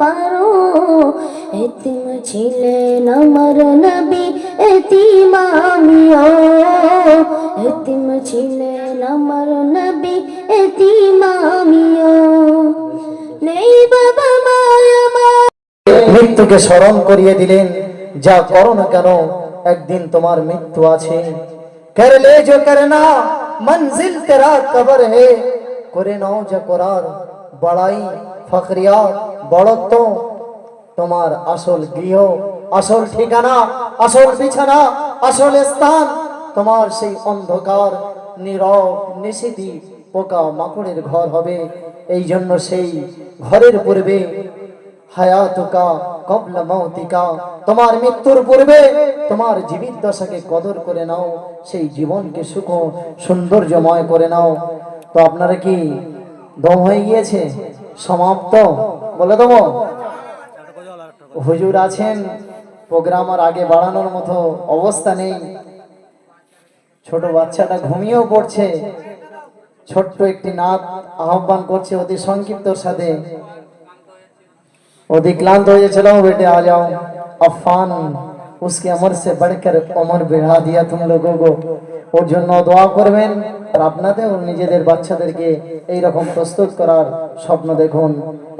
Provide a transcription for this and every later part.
পারো এতিম ছিলেন আমার নবী এতিম আমিও এতিম ছিলেন আমার নবী এতিম আমিও নেই বাবা মায়া মা মৃত্যুকে স্মরণ করিয়ে দিলেন যা করো না কেন একদিন তোমার মৃত্যু আছে कर ले जो करना मंजिल तेरा कबर है করে নাও যা করার বড়াই ফখরিয়া, বড়ত্ব, তোমার আসল গৃহ, আসল ঠিকানা, আসল বিছানা, আসল স্থান, তোমার সেই অন্ধকার, নীরব, নিষিদ্ধি, পোকা মাকড়ের ঘর হবে। এই জন্য সেই ঘরের পূর্বে হায়াতুকা কবলা মৌতিকা, তোমার মৃত্যুর পূর্বে তোমার জীবিত দশাকে কদর করে নাও, সেই জীবনকে সুখ, সৌন্দর্যময় করে নাও। তো আপনারা কি দম হয়ে গিয়েছে সমাপ্ত বলে দেবো হুজুর আছেন প্রোগ্রাম আর আগে বাড়ানোর মতো অবস্থা নেই ছোট বাচ্চাটা ঘুমিয়েও পড়ছে ছোট্ট একটি নাচ আহ্বান করছে অতি সংক্ষিপ্তর সাথে वो क्लांत हो जाए चलो बेटे आ जाओ अफान उसके अमर से बढ़कर अमर बढ़ा दिया तुम लोगों को ওর জন্য দোয়া করবেন। আর আপনাদের নিজেদের বাচ্চাদেরকে এই রকম প্রস্তুত করার স্বপ্ন দেখুন।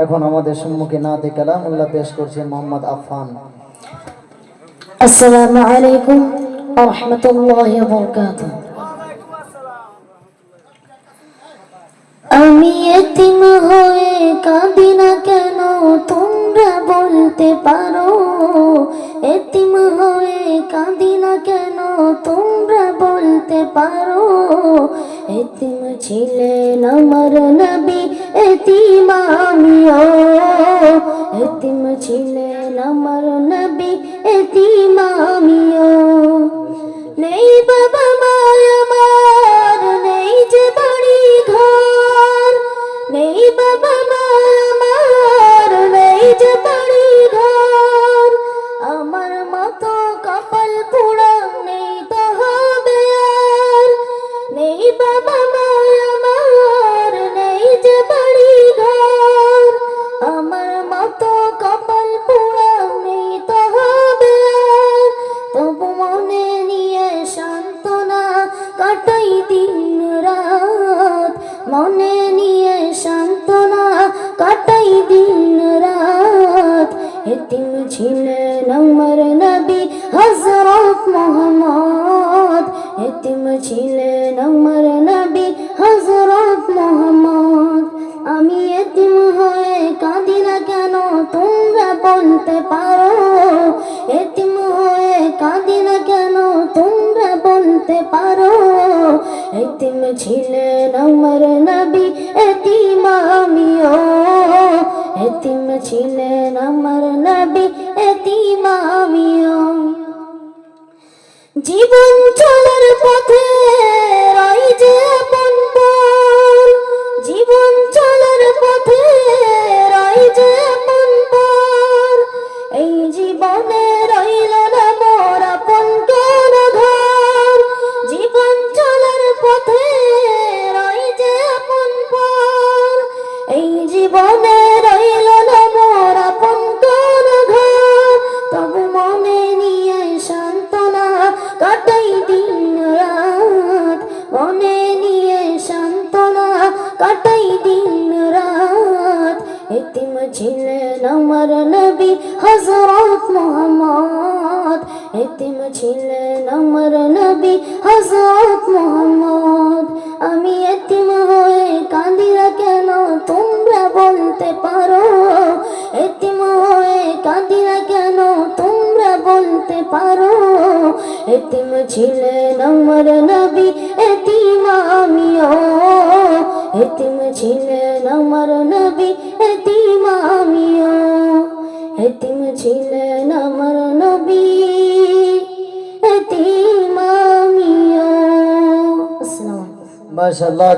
এখন আমাদের সম্মুখে নাতে কালামুল্লাহ পেশ করছেন মোহাম্মদ আফান আমি এতিম হয়ে কাঁদি না কেন? তোমরা বলতে পারো। এতিম হয়ে কাঁদি না কেন? তোমরা বলতে পারো এতিম ছিলেন আমার নবী এতিম আমিও। এতিম ছিলেন আমার নবী এতিম আমিও। মনে নিয়ে সান্ত্বনা কাটাই দিন রাত এতিম ছিলেন আমার নবী হজরত মোহাম্মদ। এতিম ছিলেন বলতে পারো, এতিম হয়ে কাঁদি না কেন তোমরা বলতে পারো? এতিম ছিলেন আমার নবী, এতিম আমিও। এতিম ছিলেন আমার নবী, এতিম আমিও। জীবন চলার কাটাই দিন রাত। এতিম ছিলেন আমার নবী হজরত মোহাম্মদ। এতিম ছিলেন আমার নবী হজরত মোহাম্মদ। আমি এতিম হয়ে কাঁদিরা কেন তোমরা বলতে পারো? এতিম হয়ে কাঁদিরা কেন তোমরা বলতে পারো? এতিম ছিলেন আমার নবী, এতিম আমিও। এতিম ছিলেন আমার নবী এতিম আমিও। এতিম ছিলেন আমার নবী এতিম আমিও। মাশাআল্লাহ